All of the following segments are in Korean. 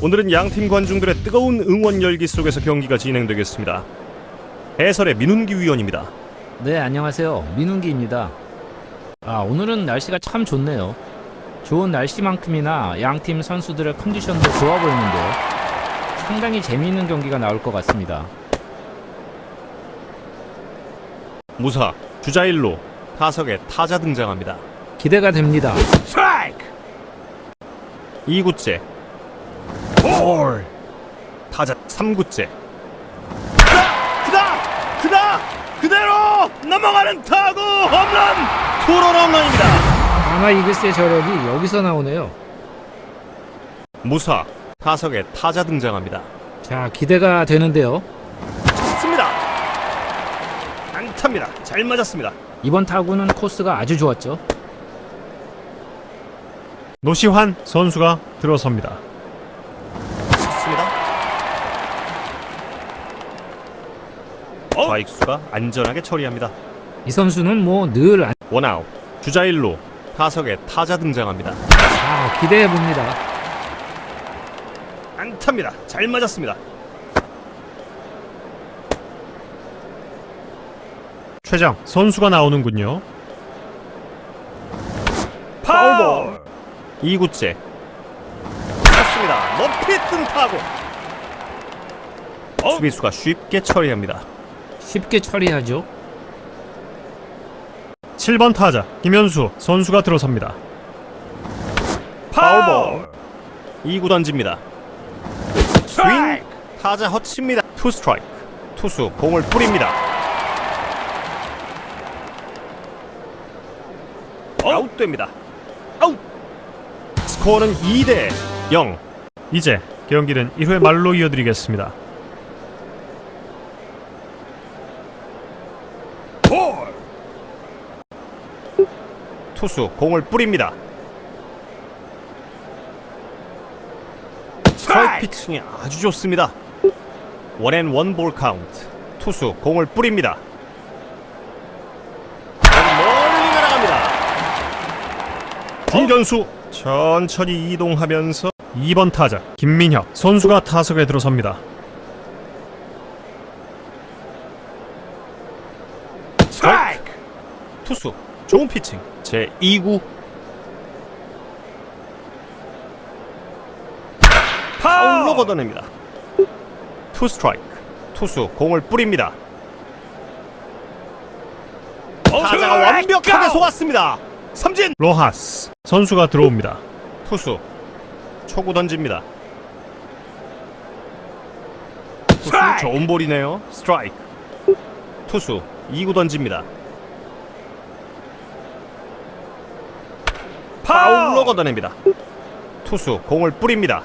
오늘은 양팀 관중들의 뜨거운 응원 열기 속에서 경기가 진행되겠습니다. 해설의 민훈기 위원입니다. 네, 안녕하세요. 민훈기입니다. 아, 오늘은 날씨가 참 좋네요. 좋은 날씨만큼이나 양팀 선수들의 컨디션도 좋아 보이는데요. 상당히 재미있는 경기가 나올 것 같습니다. 무사 주자 1루 타석에 타자 등장합니다. 기대가 됩니다. 스트라이크 2구째 볼 타자 3구째 크다 크다 그대로 넘어가는 타구 홈런 투런 홈런입니다. 아마 이글스의 저력이 여기서 나오네요. 무사 타석에 타자 등장합니다. 자, 기대가 되는데요. 쳤습니다. 안타입니다. 잘 맞았습니다. 이번 타구는 코스가 아주 좋았죠. 노시환 선수가 들어섭니다. 좌익수가 안전하게 처리합니다. 이 선수는 뭐늘 안... 원아웃 주자 1루 타석에 타자 등장합니다. 자, 기대해 봅니다. 안타입니다. 잘 맞았습니다. 최장 선수가 나오는군요. 파울 2구째 쳤습니다. 높이 뜬 타구 수비수가 쉽게 처리합니다. 쉽게 처리하죠. 7번 타자 김현수 선수가 들어섭니다. 파울볼 2구 던집니다. 스윙 타자 허치입니다. 투 스트라이크 투수 공을 뿌립니다. 아웃됩니다. 아웃 스코어는 2대 0 이제 경기는 1회 말로 이어드리겠습니다. 볼 투수 공을 뿌립니다. 스트라이크 피칭이 아주 좋습니다. 원앤 원볼 카운트. 투수 공을 뿌립니다. 멀리 날아갑니다. 중견수 천천히 이동하면서 2번 타자 김민혁 선수가 타석에 들어섭니다. 스트라이크 투수 좋은 피칭. 제 2구. 파울로 걷어냅니다. 투 스트라이크. 투수 공을 뿌립니다. 타자가! 완벽하게 속았습니다. 삼진! 로하스. 선수가 들어옵니다. 투수 초구 던집니다. 투수 좋은 볼이네요. 스트라이크. 투수 2구 던집니다 파울로 걷어냅니다. 투수 공을 뿌립니다.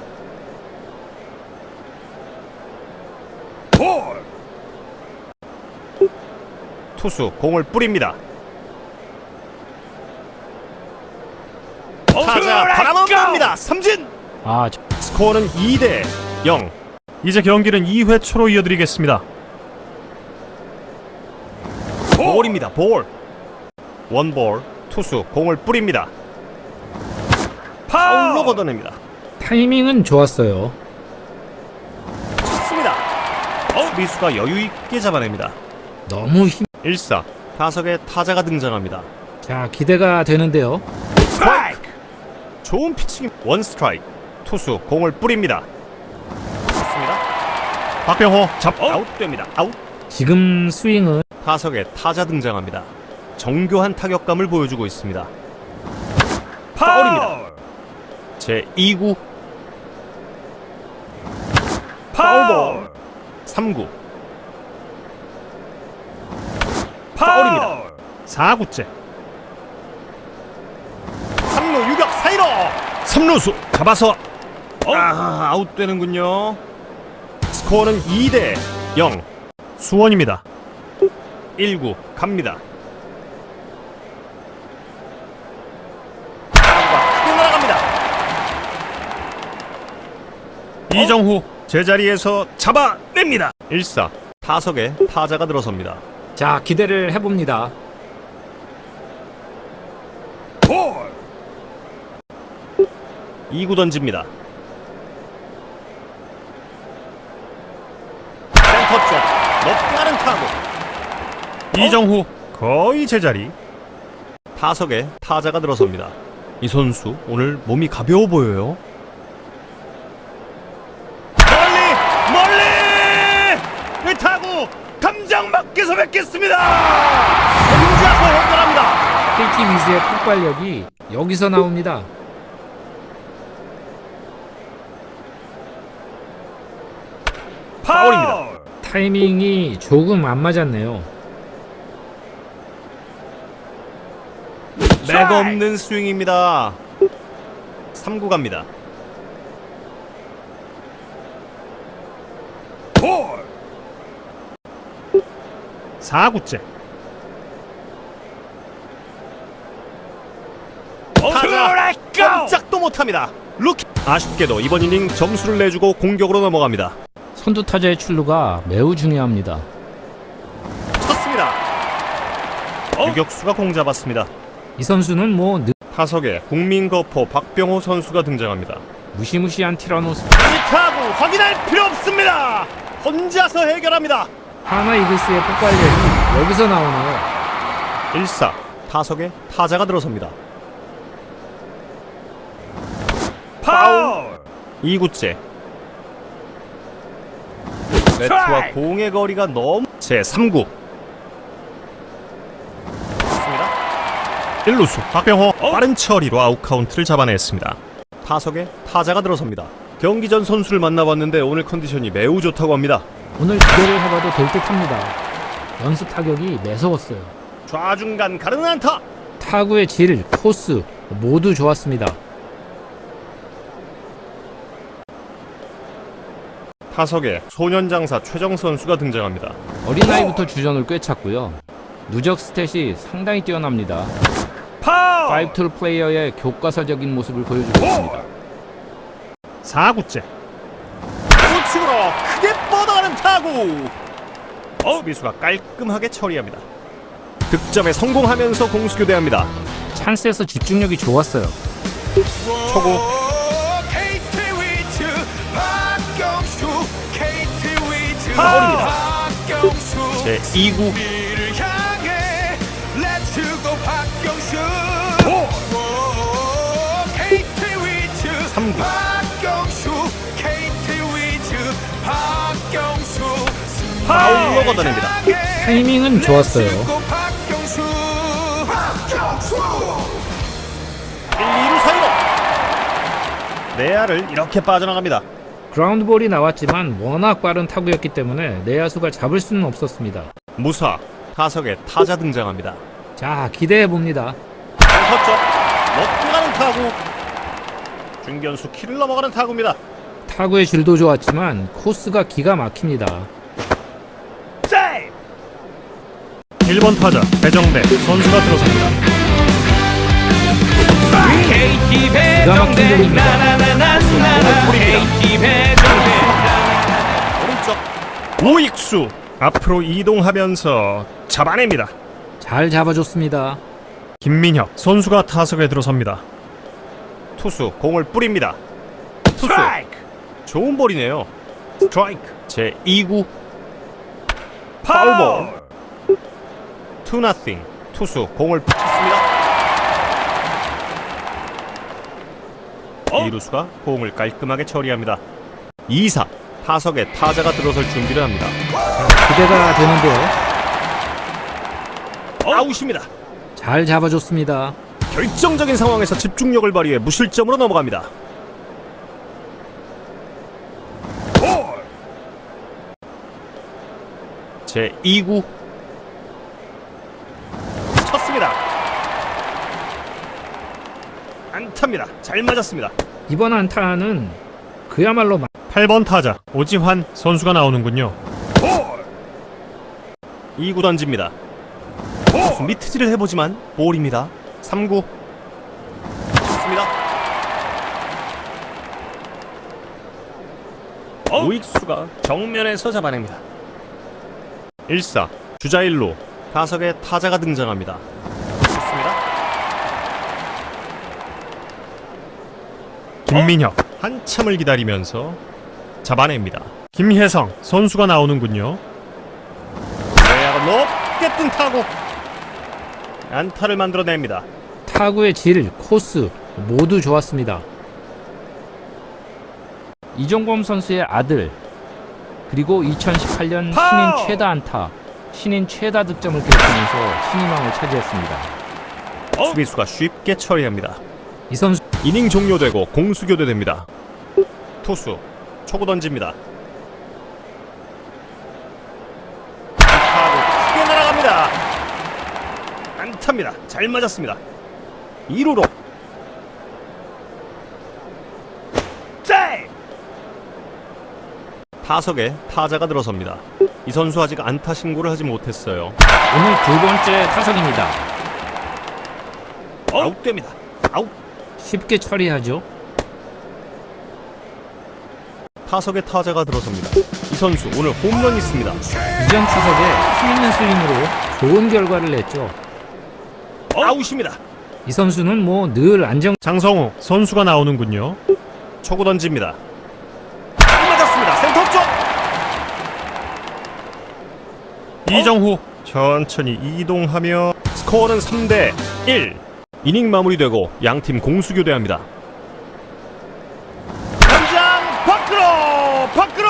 볼. 투수 공을 뿌립니다. 타자 바람합니다. 삼진. 아, 저- 스코어는 2대 0. 이제 경기는 2회 초로 이어드리겠습니다. 볼입니다. 볼. 원볼. 투수 공을 뿌립니다. 파울로 걷어냅니다. 타이밍은 좋았어요. 습니다 수비수가 여유 있게 잡아냅니다. 너무 힘... 1사 타석에 타자가 등장합니다. 자, 기대가 되는데요. 스트라이크. 좋은 피칭. 원 스트라이크. 투수 공을 뿌립니다. 좋습니다. 박병호 잡 아웃됩니다. 아웃. 지금 스윙은 타석에 타자 등장합니다. 정교한 타격감을 보여주고 있습니다. 파울입니다. 제 2구 파울볼 3구 파울입니다. 4구째 3루 유격 사이로 3루수 잡아서 아, 아웃되는군요. 스코어는 2대 0 수원입니다. 1구 갑니다. 어? 이정후 제자리에서 잡아냅니다. 1사 타석에 타자가 들어섭니다. 자, 기대를 해봅니다. 볼 2구 던집니다. 센터 쪽 높다른 타구. 어? 이정후 거의 제자리. 타석에 타자가 들어섭니다. 이 선수 오늘 몸이 가벼워 보여요. 밖에서 뵙겠습니다. 혼자서 해결합니다. KT 위즈의 폭발력이 여기서 나옵니다. 파울입니다. 타이밍이 조금 안 맞았네요. 맥 없는 스윙입니다. 3구 갑니다. 볼 4구째. 타자 꼼짝도 못합니다. 루키. 아쉽게도 이번 이닝 점수를 내주고 공격으로 넘어갑니다. 선두 타자의 출루가 매우 중요합니다. 쳤습니다. 유격수가 공 잡았습니다. 이 선수는 뭐 느- 타석에 국민 거포 박병호 선수가 등장합니다. 무시무시한 티라노스. 타구 확인할 필요 없습니다. 혼자서 해결합니다 하나 이글스의 폭발력이 여기서 나오네요. 1사. 타석에 타자가 들어섭니다. 파울! 2구째. 네트와 공의 거리가 너무 제 3구. 좋습니다. 1루수 박병호 빠른 처리로 아웃 카운트를 잡아냈습니다. 타석에 타자가 들어섭니다. 경기 전 선수를 만나봤는데 오늘 컨디션이 매우 좋다고 합니다 오늘 기대를 해봐도 될 듯합니다. 연습 타격이 매서웠어요. 좌중간 가르는 안타 타구의 질, 코스 모두 좋았습니다. 타석에 소년장사 최정 선수가 등장합니다. 어린 나이부터 주전을 꿰찼고요. 누적 스탯이 상당히 뛰어납니다. 파울! 5툴 플레이어의 교과서적인 모습을 보여주고 있습니다. 4구째. 뻗어가는 타구. 수비수가 깔끔하게 처리합니다. 득점에 성공하면서 공수 교대합니다. 찬스에서 집중력이 좋았어요. 초구 KT 위즈 박경수 KT 위즈 파울입니다. 박경수 제 2구 걷어냅니다. 타이밍은 좋았어요. 렛츠고 박경수 박경수 1, 2루 사이로 내야를 이렇게 빠져나갑니다. 그라운드 볼이 나왔지만 워낙 빠른 타구였기 때문에 내야수가 잡을 수는 없었습니다. 무사 타석에 타자 등장합니다. 자, 기대해 봅니다. 잘 컸죠? 먹고 가는 타구. 중견수 키를 넘어가는 타구입니다. 타구의 질도 좋았지만 코스가 기가 막힙니다. 세이브! 1번 타자 배정대 선수가 들어섭니다. 막힌 공입니다. 오른쪽 우익수 앞으로 이동하면서 잡아냅니다. 잘 잡아줬습니다. 김민혁 선수가 타석에 들어섭니다. 투수 공을 뿌립니다. 투수 좋은 볼이네요. 스트라이크 제 2구 파울볼 투 나싱 투수 공을 붙였습니다. 이루수가 공을 깔끔하게 처리합니다. 2사 타석에 타자가 들어설 준비를 합니다. 기대가 되는데요. 아웃입니다. 잘 잡아줬습니다. 결정적인 상황에서 집중력을 발휘해 무실점으로 넘어갑니다. 제 2구 쳤습니다. 안타입니다. 잘 맞았습니다. 이번 안타는 그야말로 마- 8번 타자 오지환 선수가 나오는군요. 2구 던집니다. 미트질을 해보지만 볼입니다. 3구 좋습니다. 우익수가 정면에서 잡아냅니다. 1사 주자 1루 타석에 타자가 등장합니다. 김민혁 한참을 기다리면서 잡아냅니다. 김혜성 선수가 나오는군요. 높게 맞은 타구 안타를 만들어냅니다. 타구의 질, 코스 모두 좋았습니다. 이종범 선수의 아들 그리고 2018년 파울! 신인 최다 안타, 신인 최다 득점을 기록하면서 신인왕을 차지했습니다. 수비수가 쉽게 처리합니다. 이 선수 이닝 종료되고 공수 교대됩니다. 투수 초구 던집니다. 타구 크게 날아갑니다. 안타입니다. 잘 맞았습니다. 2루로 짤! 타석에 타자가 들어섭니다. 이 선수 아직 안타 신고를 하지 못했어요. 오늘 두 번째 타석입니다. 아웃됩니다. 아웃. 쉽게 처리하죠. 타석에 타자가 들어섭니다. 이 선수 오늘 홈런 있습니다. 이전 타석에 힘있는 스윙으로 좋은 결과를 냈죠. 아웃입니다. 이 선수는 뭐 늘 안정 장성우 선수가 나오는군요. 초구 던집니다. 잘 맞았습니다. 센터 쪽. 이정후 천천히 이동하며 스코어는 3대 1. 이닝 마무리되고 양팀 공수 교대합니다. 당장 밖으로 밖으로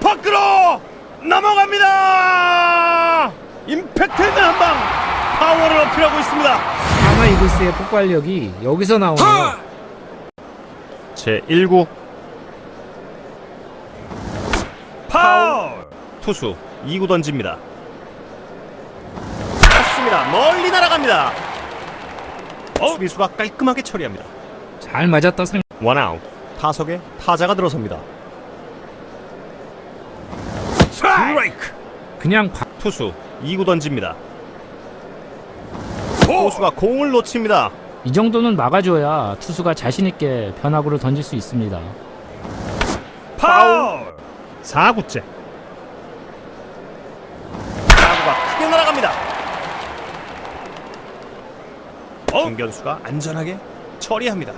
밖으로 넘어갑니다. 임팩트 있는 한방 파워를 어필하고 있습니다. 하마 이글스의 폭발력이 여기서 나오네요. 제 1구 파울 투수 2구 던집니다 쳤습니다 멀리 날아갑니다 수비수가 깔끔하게 처리합니다. 잘 맞았다 생. 원아웃 타석에 타자가 들어섭니다. 스트라이크 그냥 바... 투수 2구 던집니다. 투수가 공을 놓칩니다. 이 정도는 막아줘야 투수가 자신 있게 변화구를 던질 수 있습니다. 파울 4구째 타구가 크게 날아갑니다 중견수가 안전하게 처리합니다.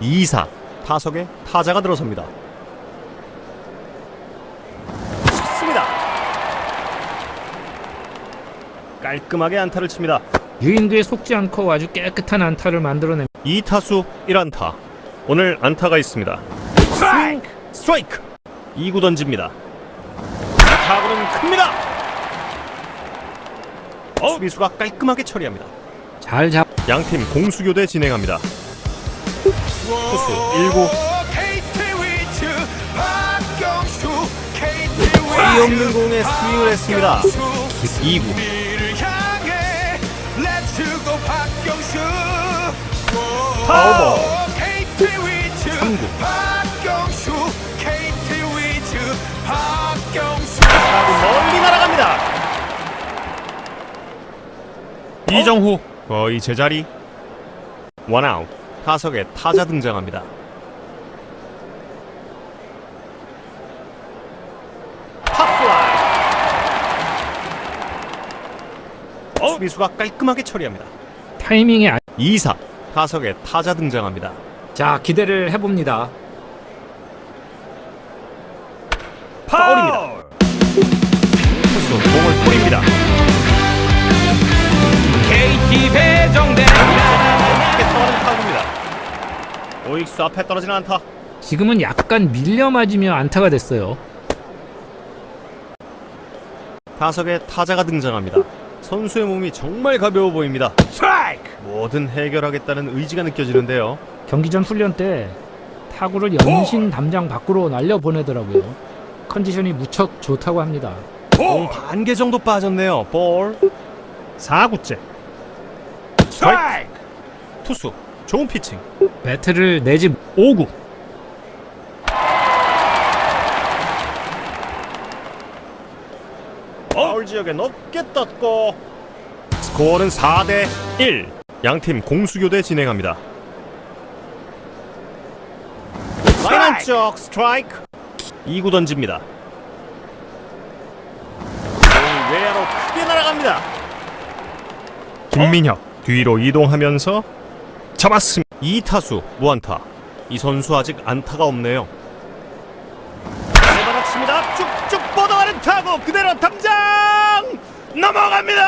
2사 타석에 타자가 들어섭니다. 쳤습니다. 깔끔하게 안타를 칩니다. 유인구에 속지 않고 아주 깨끗한 안타를 만들어냅니다. 2타수 1안타. 오늘 안타가 있습니다. 스트라이크 스트라이크. 2구 던집니다. 타구는 큽니다. 수비수가 깔끔하게 처리합니다. 잘 잡. 양팀 공수교대 진행합니다. 투수 1구 KT 위즈 박경수 KT 거의 없는 공에 스윙을 했습니다. 2구. 미를 향해 렛츠고 박경수. 파워볼. KT 위즈 삼구. 박경수 KT 위즈 박경수. 타구 멀리 날아갑니다. 이정후 거의 제자리? 원아웃. 타석에 타자 등장합니다. 탑플라이. 수비수가 깔끔하게 처리합니다. 타이밍이 아... 2사. 타석에 타자 등장합니다. 자 기대를 해봅니다. 파울입니다. 투수 공을 뿌립니다 높게 떠가는 타구입니다 오익수 앞에 떨어지는 안타 지금은 약간 밀려 맞으며 안타가 됐어요. 타석에 타자가 등장합니다. 선수의 몸이 정말 가벼워 보입니다. 스트라이크! 뭐든 해결하겠다는 의지가 느껴지는데요. 경기 전 훈련 때 타구를 연신 담장 밖으로 날려 보내더라고요. 컨디션이 무척 좋다고 합니다. 공 반 개 정도 빠졌네요. 볼. 4구째. 스트라이크! 투수 좋은 피칭. 배트를 내지 5구. 파울 지역에 높게 떴고 스코어는 4대 1. 양팀 공수교대 진행합니다. 라인 안쪽 스트라이크. 2구 던집니다. 외야로 크게 날아갑니다. 김민혁 뒤로 이동하면서 잡았습니다. 2타수 무안타. 이 선수 아직 안타가 없네요. 잘 받아칩니다. 쭉쭉 뻗어가는 타구 그대로 담장 넘어갑니다.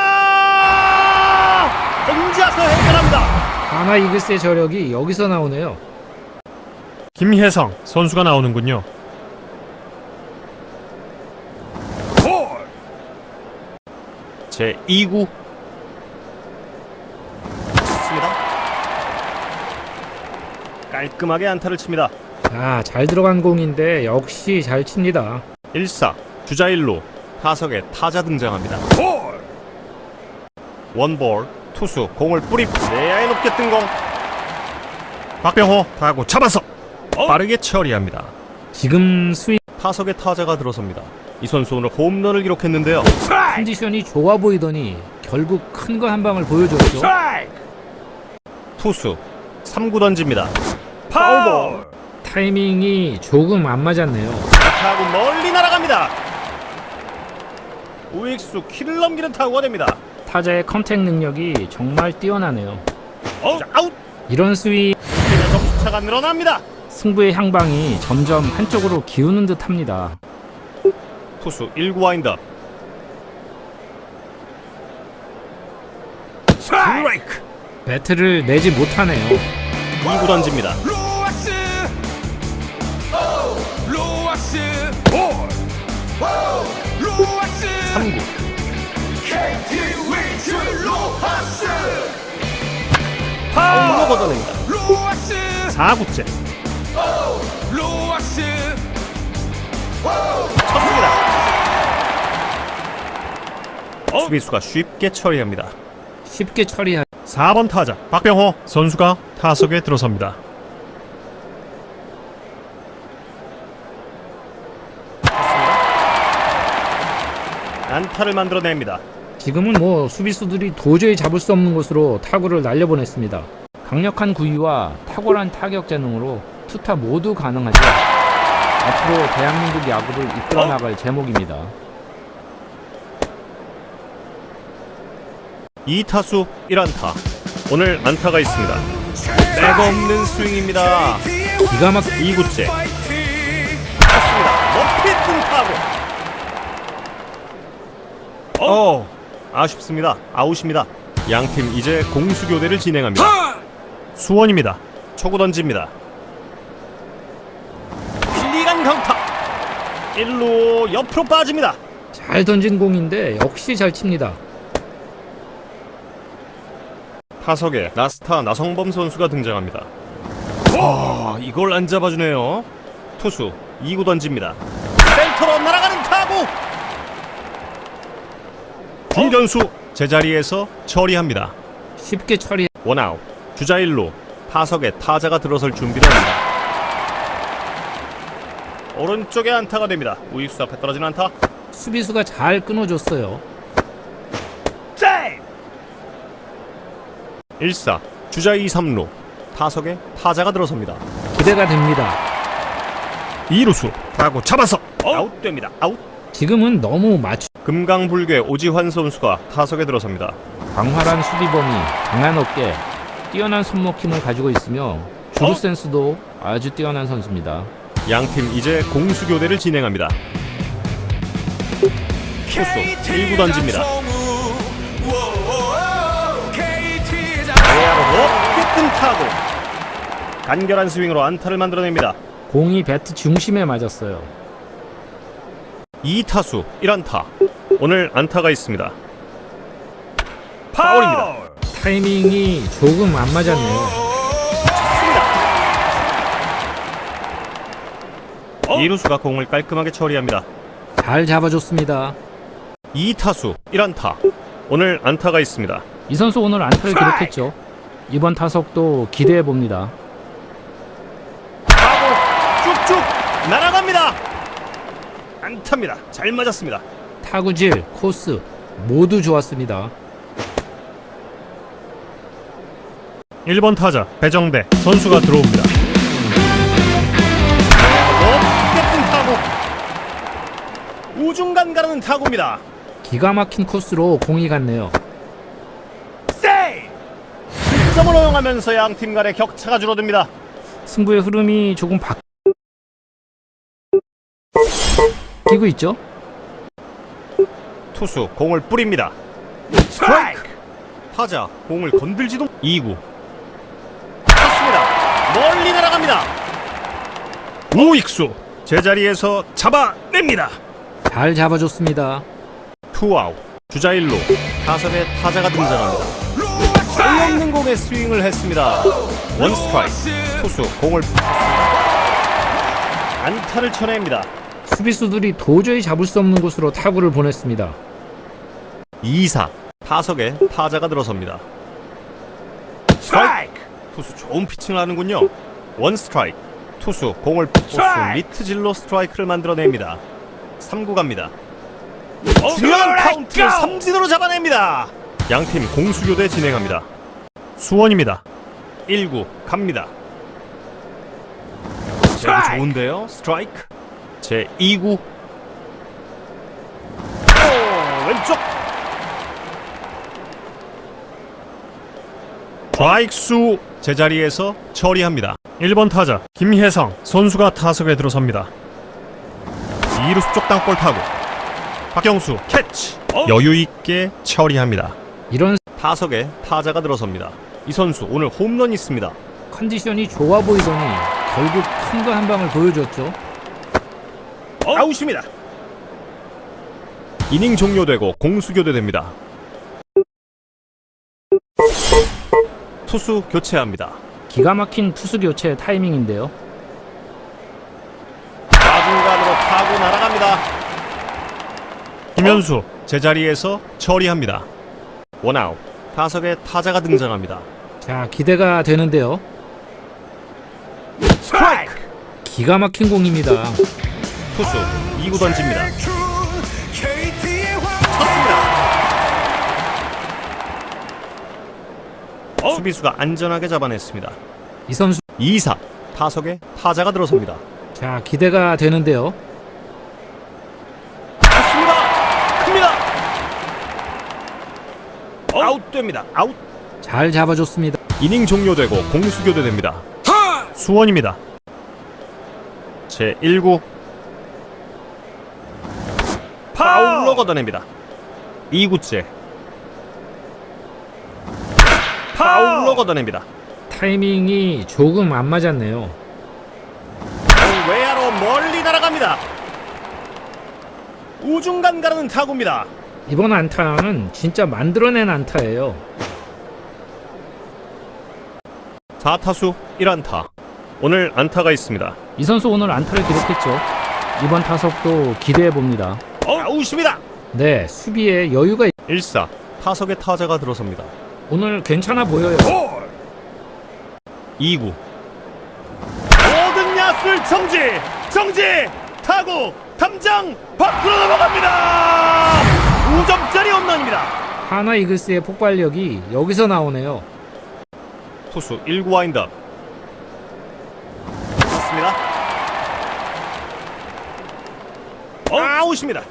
혼자서 해결합니다. 하나 이글스의 저력이 여기서 나오네요. 김혜성 선수가 나오는군요. 볼제 2구 습니다 깔끔하게 안타를 칩니다. 아, 잘 들어간 공인데 역시 잘 칩니다. 1사 주자 1루 타석에 타자 등장합니다. 볼 원볼 투수 공을 뿌리 내야에 높게 뜬 공. 박병호 타고 잡아서 빠르게 처리합니다. 지금 스윙 타석에 타자가 들어섭니다. 이 선수 오늘 홈런을 기록했는데요. 컨디션이 좋아 보이더니 결국 큰 거 한 방을 보여줬죠. 투수 3구 던집니다. 파울 타이밍이 조금 안 맞았네요. 타구 멀리 날아갑니다. 우익수 키를 넘기는 타구가 됩니다. 타자의 컨택 능력이 정말 뛰어나네요. 어? 아웃! 이런 스윙 차가 늘어납니다. 승부의 향방이 점점 한쪽으로 기우는 듯합니다. 투수 1구 와인드업. 스트라이크! 배트를 내지 못하네요. 2구 던집니다. 걷어냅니다. 로아스 4구째 로아스 쳤습니다. 수비수가 쉽게 처리합니다. 쉽게 처리하 4번 타자 박병호 선수가 타석에 들어섭니다. 안타를 만들어냅니다. 지금은 뭐 수비수들이 도저히 잡을 수 없는 곳으로 타구를 날려보냈습니다. 강력한 구위와 탁월한 타격 재능으로 투타 모두 가능하죠. 앞으로 대한민국 야구를 이끌어 나갈 제목입니다. 2타수 1안타. 오늘 안타가 있습니다. 백 없는 스윙입니다. 기가 막 2구째 파이팅 쳤습니다. 높이 뜬 타구. 어, 아쉽습니다. 아웃입니다. 양팀 이제 공수 교대를 진행합니다. 수원입니다. 초구 던집니다. 필리간 강타. 1루 옆으로 빠집니다. 잘 던진 공인데 역시 잘 칩니다. 타석에 나스타 나성범 선수가 등장합니다. 와, 이걸 안 잡아주네요. 투수 2구 던집니다. 센터로 날아가는 타구. 중견수 제자리에서 처리합니다. 쉽게 처리 원아웃. 주자 1루. 타석에 타자가 들어설 준비를 합니다. 오른쪽에 안타가 됩니다. 우익수 앞에 떨어진 안타. 수비수가 잘 끊어줬어요. 세이브 1사. 주자 2, 3루. 타석에 타자가 들어섭니다. 기대가 됩니다. 2루수. 타구 잡아서 아웃됩니다. 아웃. 지금은 너무 맞추 금강불괴 오지환 선수가 타석에 들어섭니다. 광활한 수비범위, 강한 어깨, 뛰어난 손목 힘을 가지고 있으며 주루 센스도 아주 뛰어난 선수입니다. 양팀 이제 공수 교대를 진행합니다. 투수 1구 던집니다. 뜬 타구. 간결한 스윙으로 안타를 만들어냅니다. 공이 배트 중심에 맞았어요. 2타수 1안타. 오늘 안타가 있습니다. 파울입니다. 타이밍이 조금 안 맞았네요. 2루수가 공을 깔끔하게 처리합니다. 잘 잡아줬습니다. 2타수 1안타. 오늘 안타가 있습니다. 이 선수 오늘 안타를 기록했죠. 이번 타석도 기대해 봅니다. 쭉쭉 날아갑니다. 안타입니다. 잘 맞았습니다. 타구질, 코스 모두 좋았습니다. 1번 타자 배정대 선수가 들어옵니다. 높게 뜬 타구. 우중간 가르는 타구입니다. 기가 막힌 코스로 공이 갔네요. 세이브 점을 허용하면서 양팀 간의 격차가 줄어듭니다. 승부의 흐름이 조금 바뀌고 있죠? 투수 공을 뿌립니다. 스트라이크 타자 공을 건들지도 2구 쳤습니다. 날아갑니다. 우익수 제자리에서 잡아냅니다. 잘 잡아줬습니다. 투아웃 주자 1루 타석에 타자가 등장합니다. 스트라이크 어이없는 공에 스윙을 했습니다. 원 스트라이크 투수 공을 안타를 쳐냅니다. 수비수들이 도저히 잡을 수 없는 곳으로 타구를 보냈습니다. 2사 타석에 타자가 들어섭니다. 스트라이크 투수 좋은 피칭을 하는군요. 원 스트라이크. 투수 공을 포수! 미트질로 스트라이크를 만들어냅니다. 3구 갑니다. 어, 중요한! 카운트를 삼진으로 잡아냅니다. 양팀 공수교대 진행합니다. 수원입니다. 1구 갑니다. 스트라이크! 좋은데요. 스트라이크. 제 2구. 오, 왼쪽. 좌익수 제자리에서 처리합니다. 1번 타자 김혜성 선수가 타석에 들어섭니다. 2루수 쪽 땅볼 타고 박경수 캐치 여유 있게 처리합니다. 이런 타석에 타자가 들어섭니다. 이 선수 오늘 홈런 있습니다. 컨디션이 좋아 보이더니 결국 큰 거 한 방을 보여줬죠. 아웃입니다. 이닝 종료되고 공수 교대됩니다. 투수 교체합니다. 기가 막힌 투수 교체 타이밍인데요. 좌중간으로 타고 날아갑니다. 김현수 제자리에서 처리합니다. 원아웃. 타석에 타자가 등장합니다. 자, 기대가 되는데요. 스트라이크 기가 막힌 공입니다. 투수 2구 던집니다. 수비수가 안전하게 잡아냈습니다. 이 선수 2사 타석에 타자가 들어섭니다. 자, 기대가 되는데요. 쳤습니다. 큽니다. 아웃됩니다. 아웃. 잘 잡아줬습니다. 이닝 종료되고 공수 교대됩니다. 수원입니다. 제 1구 파울로 걷어냅니다. 2구째 파울로 걷어냅니다. 타이밍이 조금 안 맞았네요. 공 외야로 멀리 날아갑니다. 우중간 가르는 타구입니다. 이번 안타는 진짜 만들어낸 안타예요. 4타수 1안타. 오늘 안타가 있습니다. 이 선수 오늘 안타를 기록했죠. 이번 타석도 기대해 봅니다. 아웃입니다. 네, 수비에 여유가 있... 1사 타석에 타자가 들어섭니다. 오늘 괜찮아 보여요. 2구. 모든 야수를 정지 정지 타구 담장 밖으로 넘어갑니다. 5점짜리 홈런입니다. 하나 이글스의 폭발력이 여기서 나오네요. 투수 1구 와인드업. 좋습니다. 아웃입니다.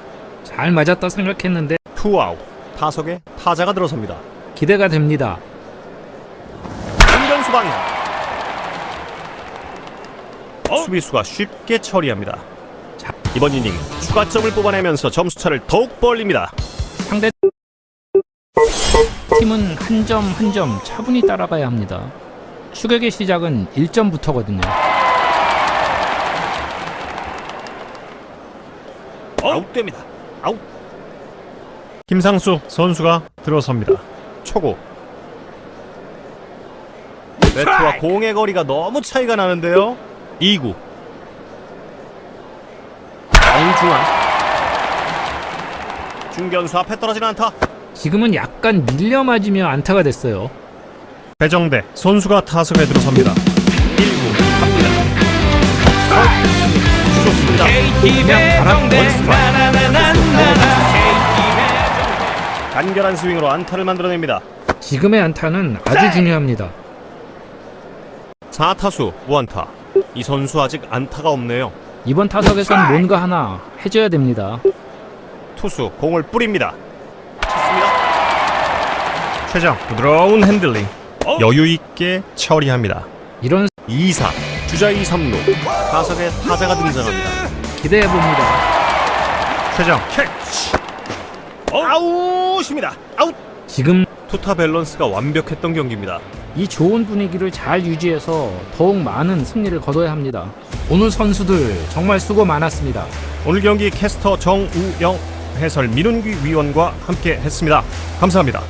잘 맞았다 생각했는데. 투아웃. 타석에 타자가 들어섭니다 기대가 됩니다. 중견수 방향 수비수가 쉽게 처리합니다 자. 이번 이닝 추가점을 뽑아내면서 점수차를 더욱 벌립니다 상대 팀은 한 점 한 점 차분히 따라가야 합니다. 추격의 시작은 1점부터거든요. 아웃됩니다. 아웃. 김상수 선수가 들어섭니다. 초고. 네트와 공의 거리가 너무 차이가 나는데요. 2구. 정중앙. 중견수 앞에 떨어지는 안타. 지금은 약간 밀려 맞으며 안타가 됐어요. 배정대 선수가 타석에 들어섭니다. 1구 갑니다. 좋습니다. 그냥 바람 간결한 스윙으로 안타를 만들어냅니다. 지금의 안타는 아주 중요합니다. 4타수 무안타. 이 선수 아직 안타가 없네요. 이번 타석에선 뭔가 하나 해줘야 됩니다. 투수 공을 뿌립니다. 쳤습니다. 최정 부드러운 핸들링. 여유 있게 처리합니다. 이런 2사 주자 2, 3루 타석에 타자가 등장합니다. 기대해 봅니다. 최정 캐치. 아웃입니다. 아웃. 지금 투타 밸런스가 완벽했던 경기입니다. 이 좋은 분위기를 잘 유지해서 더욱 많은 승리를 거둬야 합니다. 오늘 선수들 정말 수고 많았습니다. 오늘 경기 캐스터 정우영 해설 민운기 위원과 함께 했습니다. 감사합니다.